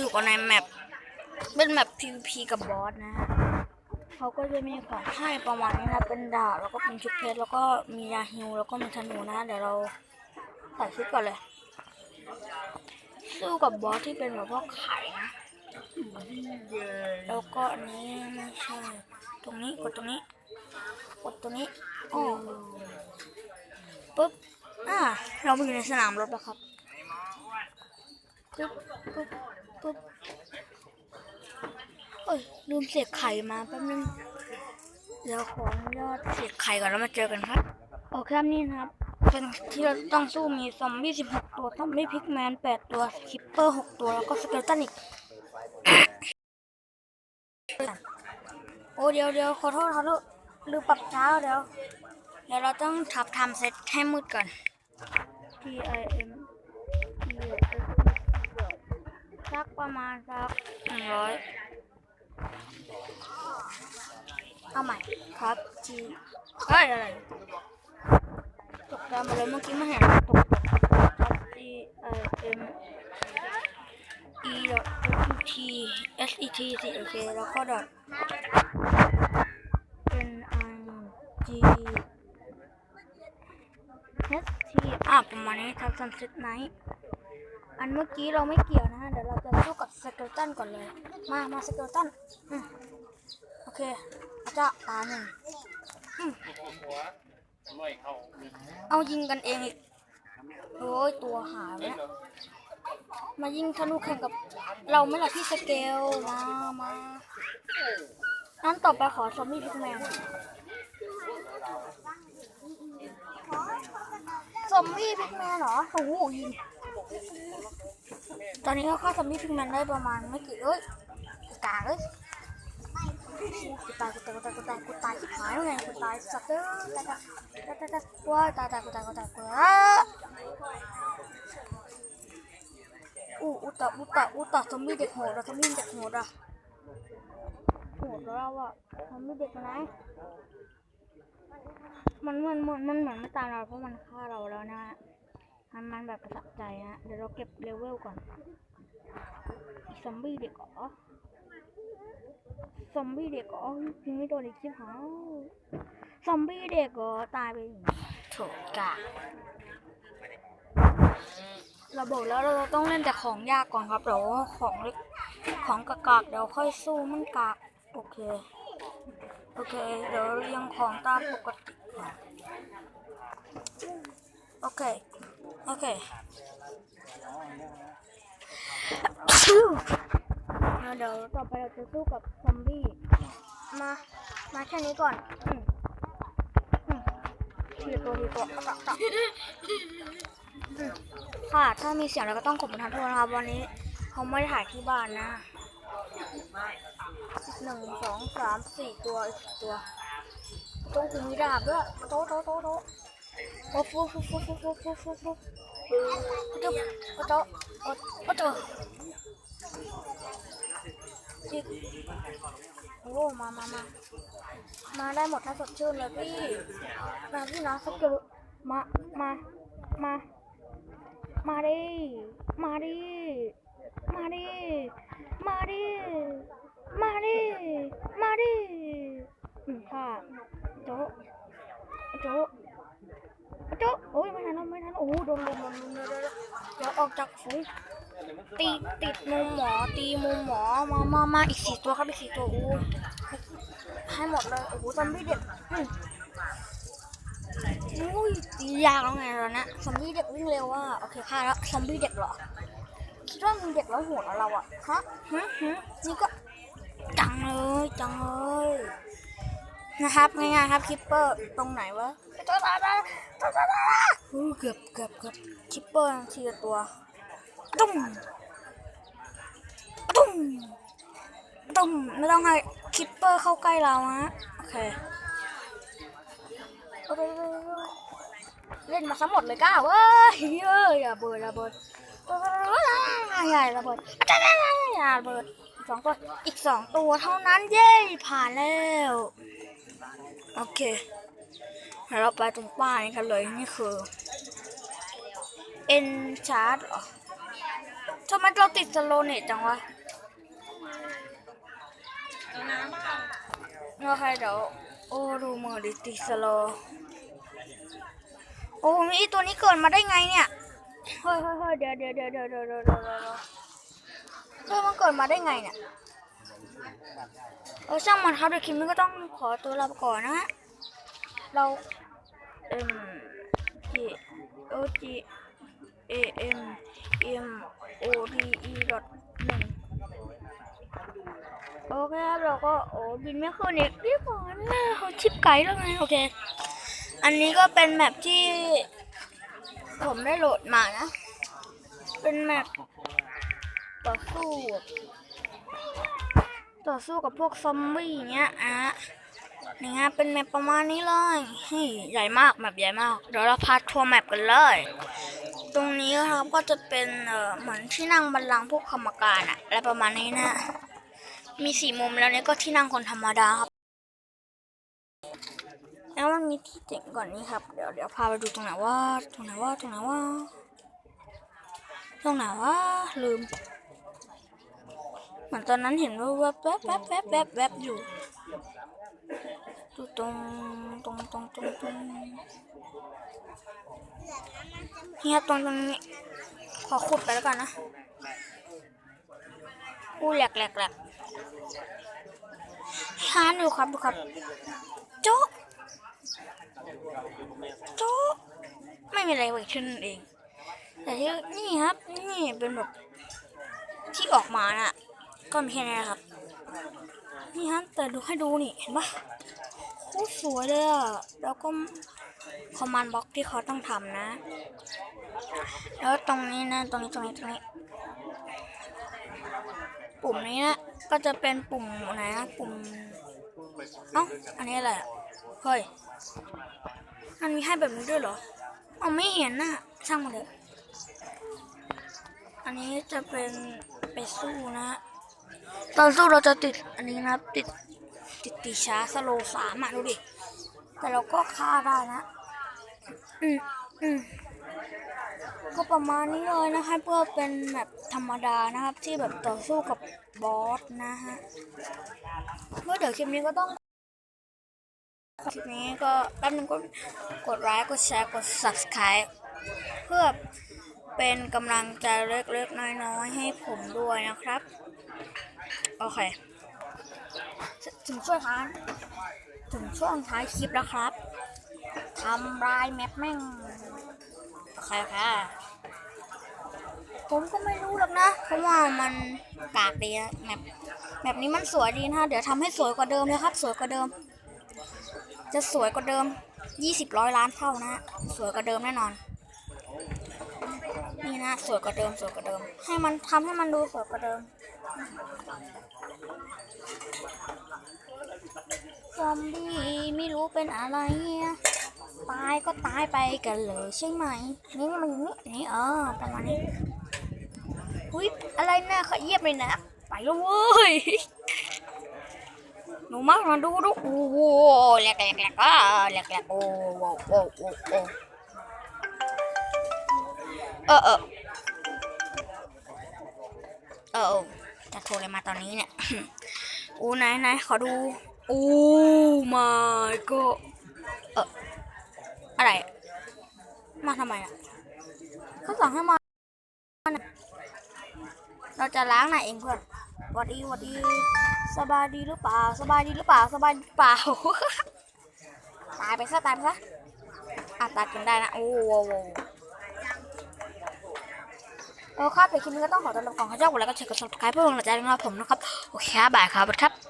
อยู่กันในแมปเป็นแมป PVP กับบอสนะฮะเขาก็จะมีของให้ประมาณนี้นะเป็นดาบแล้วก็เป็นชุดเพชรแล้วก็มียาฮิวแล้วก็มีธนูนะ เดี๋ยวเราใส่ชุดก่อนเลย สู้กับบอสที่เป็นแบบว่าไข่นะแล้วก็อันนี้ไม่ใช่ตรงนี้กดตรงนี้กดตรงนี้อ๋อปุ๊บอ่าเรามาอยู่ในสนามรบแล้วครับปุ๊บปุ๊บ ปุ๊บเอ้ยลืมเสียบไข่มาแป๊บนึงเดี๋ยวขออนุญาตเสียบไข่ก่อนแล้วมาเจอกันครับ โอเคครับนี่นะครับ เป็นที่เราต้องสู้มีซอมบี้16ตัวซอมบี้พิกแมน8ตัวคิปเปอร์6ตัวแล้วก็สเกลตันอีกโอ้เดี๋ยวเดี๋ยวขอโทษขอโทษลืมปรับเช้าเดี๋ยวเดี๋ยวเราต้องทับทำเซตให้มืดก่อน T I M ประมาณสักหนึ่งร้อยเอาใหม่ครับ G เฮ้ยอะไรตกใจหมาเลยเมื่อกี้ไม่เห็นตกครับ G I M E dot T S E T สิโอเคแล้วก็ดอท N I G H T อะประมาณนี้ทับซันเซ็ตไนท์อันเมื่อกี้เราไม่เกี่ยว เดี๋ยวเราจะสู้กับสเกลตันก่อนเลย มา มาสเกลตันโอเคอาจจะตาหนึ่งเอายิงกันเองอีกโอ้ยตัวหายแล้วมายิงธนูแข่งกับ เราไหม่ละพี่สเกล มา มานั้นต่อไปขอซอมบี้พิกแมนซอมบี้พิกแมนเหรอโอ้โหยิง ตอนนี้เขาฆ่าซอมบี้พิกแมนได้ประมาณไม่กี่เอ้ยกาเอ้ยกูตายกูตายกูตายกูตายกูตายชิบหายแล้วไงกูตายสัตว์เอ้ยตายตายตายตายตายกูตายตายกูตายกูตายกูตาอู้อุตะอุตะอุตะซอมบี้เด็กโหดอะซอมบี้เด็กโหดอะโหดแล้วอะซอมบี้เด็กไหนมันมันมันมันเหมือนไม่ตามเราเพราะมันฆ่าเราแล้วนะ ฮะมันมันแบบประทับใจฮะ เดี๋ยวเราเก็บเลเวลก่อน ซอมบี้เด็กเหรอซอมบี้เด็กเหรอยิงไม่โดนอีกชิบหายซอมบี้เด็กเหรอตายไปโถกะเราบอกแล้วเราต้องเล่นแต่ของยากก่อนครับเดี๋ยวของเล็กของกากๆเดี๋ยวค่อยสู้มันกากโอเค โอเค เดี๋ยวเรียงของตามปกติก่อนโอเค โอเคแล้วเดี๋ยวต่อไปเราจะสู้กับซอมบี้ มา มาแค่นี้ก่อนอืมอืมทีละตัวทีละตัวตักตักค่ะ ถ้ามีเสียงเราก็ต้องขอประทานโทษนะครับวันนี้เขาไม่ได้ถ่ายที่บ้านนะหนึ่งสองสามสี่ตัวอีกสี่ตัว โต๊ะกูมีดาบด้วยโต๊ะโต๊ะโต๊ะโต๊ะ โอ้โหโอ้โหโอ้โหโอ้โหโอ้โหโอ้โหโอ้โหจิกโอ้มามามามาได้หมดถ้าสดชื่นเลยพี่มาพี่นะสักเกมามามามาดิมาดิมาดิมาดิมาดิมาดิค่ะโจ๊ะโจ โจ๊ะโอ้ยไม่ทันแล้วไม่ทันแล้วโอ้โหโดนโดนโดนโดนโดนโดนเดี๋ยวออกจากฝูงตีติดมุมหมอตีมุมหมอมามามาอีกสี่ตัวครับอีกสี่ตัวโอ้ยให้หมดเลยโอ้โหซอมบี้เด็กอืมอุ้ยตียากแล้วไงตอนนี้ซอมบี้เด็กวิ่งเร็วว่ะโอเคค่ะแล้วซอมบี้เด็กเหรอคิดว่ามีเด็กแล้วโหดเหรอเราอะฮะฮะฮะนี่ก็จังเลยจังเลย นะครับง่ายๆครับคิปเปอร์ตรงไหนวะตัวตาตาตัวตาตาอู้เกือบเกือบเกือบคิปเปอร์ทีละตัวตุ้มตุ้มตุ้มไม่ต้องให้คิปเปอร์เข้าใกล้เราฮะโอเคเล่นมาทั้งหมดเลยก้าวเว้ยเอ้ยอย่าเบิดอย่าเบิดใหญ่ระเบิดอย่าเบิดสองตัวอีกสองตัวเท่านั้นเย้ผ่านแล้ว โอเคเราไปตรงป้ายกันเลยนี่คือเอ็นชาร์ทำไมเราติดสโลเนตจังวะโอเคเดี๋ยวโอ้ดูมือดิติดสโลโอ้มีตัวนี้เกิดมาได้ไงเนี่ยเฮ้ยเฮ้ยเฮ้ยเดี๋ยวเดี๋ยวเดี๋ยวเดี๋ยวเดี๋ยวเดี๋ยวเฮ้ยมันเกิดมาได้ไงเนี่ย เออช่างมันครับเดี๋ยวคิมก็ต้องขอตัวลาไปก่อนนะฮะเรา M G O G A M M O D E ดอทหนึ่งโอเคครับเราก็โอ้บินไม่ขึ้นอีกเรียบร้อยแล้วเขาชิปไกด์แล้วไงโอเค อันนี้ก็เป็นแมปที่ ผมได้โหลดมานะ เป็นแมปต่อสู้ ต่อสู้กับพวกซอมบี้เงี้ยอะนี่ฮะเป็นแมปประมาณนี้เลยเฮ้ยใหญ่มากแมปใหญ่มาก เดี๋ยวเราพาทัวร์แมปกันเลย ตรงนี้ครับก็จะเป็นเอ่อเหมือนที่นั่งบัลลังก์พวกกรรมการอะอะไรประมาณนี้นะ มีสี่มุมแล้วเนี่ยก็ที่นั่งคนธรรมดาครับ แล้วมันมีที่เจ๋งก่อนนี้ครับ เดี๋ยวเดี๋ยวพาไปดูตรงไหนว่าตรงไหนว่าตรงไหนว่าตรงไหนว่าลืม เหมือนตอนนั้นเห็นว่าแวบแวบแวบแวบแวบแวบอยู่ดูตรงตรงตรงตรงตรงนี่ครับตรงตรงนี้ขอขุดไปแล้วกันนะอู้แหลกแหลกแหลกฮานดูครับดูครับโจ๊ะโจ๊ะไม่มีอะไรเกิดขึ้นเอง แต่ที่นี่ครับ นี่เป็นแบบที่ออกมาน่ะ ก็มีแค่นี้ครับ นี่ฮะแต่ดูให้ดูนี่เห็นปะโคตรสวยเลยอะแล้วก็คอมมานด์บล็อกที่เขาต้องทำนะ แล้วตรงนี้นะ ตรงนี้ตรงนี้ตรงนี้ ปุ่มนี้นะ ก็จะเป็นปุ่มไหนนะ ปุ่มเอ้าอันนี้อะไรอะเฮ้ย มันมีให้แบบนี้ด้วยเหรอเอาไม่เห็นนะช่างมันเถอะอันนี้จะเป็นไปสู้นะ ตอนสู้เราจะติดอันนี้นะครับ ติดติดตีช้าสโลสามอะดูดิ แต่เราก็ฆ่าได้นะ อืมอืมก็ประมาณนี้เลยนะคะเพื่อเป็นแบบธรรมดานะครับ ที่แบบต่อสู้กับบอสนะฮะเมื่อเดี๋ยวคลิปนี้ก็ต้องคลิปนี้ก็แป๊บนึงก็กดไลค์กดแชร์กด subscribe เพื่อเป็นกำลังใจเล็กๆน้อยๆให้ผมด้วยนะครับ โอเค ถึงช่วยท้ายถึงช่วงท้ายคลิปแล้วครับทำลายแมปแม่ง โอเคค่ะผมก็ไม่รู้หรอกนะ เพราะว่ามันกากดีอะแมปแมปนี้มันสวยดีนะเดี๋ยวทำให้สวยกว่าเดิมเลยครับ สวยกว่าเดิม จะสวยกว่าเดิม20ร้อยล้านเท่านะ สวยกว่าเดิมแน่นอนนี่นะสวยกว่าเดิมสวยกว่าเดิม ให้มันทำให้มันดูสวยกว่าเดิม ซอมบี้ไม่รู้เป็นอะไร ตายก็ตายไปกันเลยใช่ไหม นี่มันนี้นี่เออประมาณนี้อุ้ยอะไรนะเขาเยียบเลยนะ ไปแล้วเว้ยหนูมากมาดูดูโอ้โหแหลกแหลกแหลกอะแหลกแหลกโอ้โหโอ้โหโอ้เออเออเออเออ จะโทรอะไรมาตอนนี้เนี่ยโอ้ไหนไหนขอดูโอ้ my god เอออะไร มาทำไมอะเขาสั่งให้มาน่ะเราจะล้างหน่อยเองเพื่อนวัดดีวัดดีสบายดีหรือเปล่า สบายดีหรือเปล่า สบายดีเปล่า ตายไปซะตายไปซะอะตัดกันได้นะ โอ้โห โอเครับเดี๋ยวคลิปนี้ก็ต้องขอตัวลาไปก่อนขอเจ้าของแล้วก็เช็คกด subscribe เพื่อเป็นกำลังใจให้กับผมนะครับ โอเคครับบายครับสวัสดีครับ